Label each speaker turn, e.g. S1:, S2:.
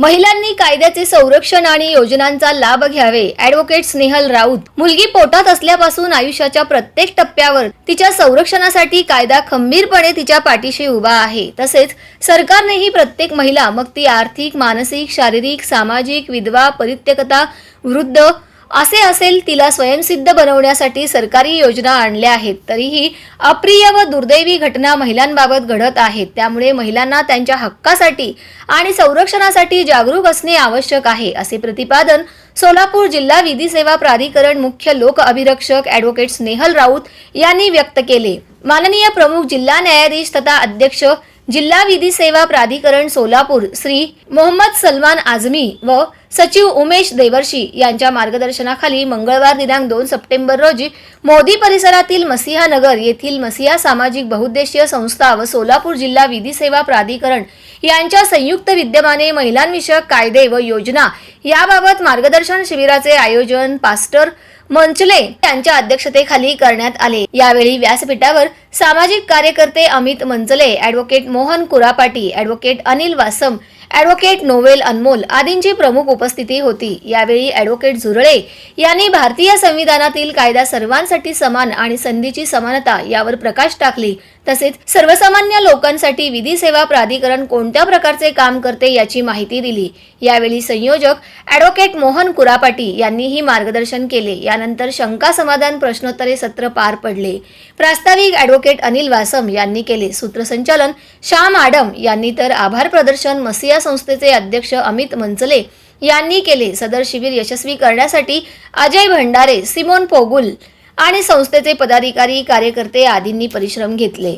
S1: महिलांनी कायद्याचे संरक्षण आणि योजनांचा लाभ घ्यावे. ऍडव्होकेट स्नेहल राऊत मुलगी पोटात असल्यापासून आयुष्याच्या प्रत्येक टप्प्यावर तिच्या संरक्षणासाठी कायदा खंबीरपणे तिच्या पाठीशी उभा आहे. तसेच सरकारनेही प्रत्येक महिला मग ती आर्थिक मानसिक शारीरिक सामाजिक विधवा परित्यकता वृद्ध असे असेल तिला स्वयंसिद्ध बनवण्यासाठी सरकारी योजना आणल्या आहेत. तरीही अप्रिय व दुर्दैवी घटना महिलांबाबत घडत आहेत. त्यामुळे महिलांना त्यांच्या हक्कासाठी आणि संरक्षणासाठी जागरूक असणे आवश्यक आहे असे प्रतिपादन सोलापूर जिल्हा विधी सेवा प्राधिकरण मुख्य लोक अभिरक्षक ॲडव्होकेट स्नेहल राऊत यांनी व्यक्त केले. माननीय प्रमुख जिल्हा न्यायाधीश तथा अध्यक्ष जिल्हा विधी सेवा प्राधिकरण सोलापूर श्री मोहम्मद सलमान आझमी व सचिव उमेश देवर्षी यांच्या मार्गदर्शनाखाली मंगळवार दिनांक दोन सप्टेंबर रोजी मोदी परिसरातील मसिहा नगर येथील मसिहा सामाजिक बहुउद्देशीय संस्था व सोलापूर जिल्हा विधी सेवा प्राधिकरण यांच्या संयुक्त विद्यमाने महिलांविषयक कायदे व योजना याबाबत मार्गदर्शन शिबिराचे आयोजन पास्टर मंचले यांच्या अध्यक्षतेखाली करण्यात आले. यावेळी व्यासपीठावर सामाजिक कार्यकर्ते Amit Manchale advocate Mohan Kurapati advocate Anil Wasam advocate Novel Anmol आदींची प्रमुख उपस्थिती होती. यावेळी ॲडव्होकेट झुरळे यांनी भारतीय संविधानातील कायदा सर्वांसाठी समान आणि संधीची समानता यावर प्रकाश टाकली. तसेच सर्वसामान्य लोकांसाठी विधी सेवा प्राधिकरण कोणत्या प्रकारचे काम करते याची माहिती दिली. यावेळी संयोजक ॲडव्होकेट मोहन कुरापाटी यांनीही मार्गदर्शन केले. यानंतर शंका समाधान प्रश्नोत्तरे सत्र पार पडले. प्रास्ताविक ॲडव्होकेट अनिल वासम यांनी केले. सूत्रसंचालन श्याम आडम यांनी तर आभार प्रदर्शन मसिया संस्थेचे अध्यक्ष अमित मंचले यांनी केले. सदर शिबिर यशस्वी करण्यासाठी अजय भंडारे सिमोन पोगुल आणि संस्थेचे पदाधिकारी कार्यकर्ते आदींनी परिश्रम घेतले.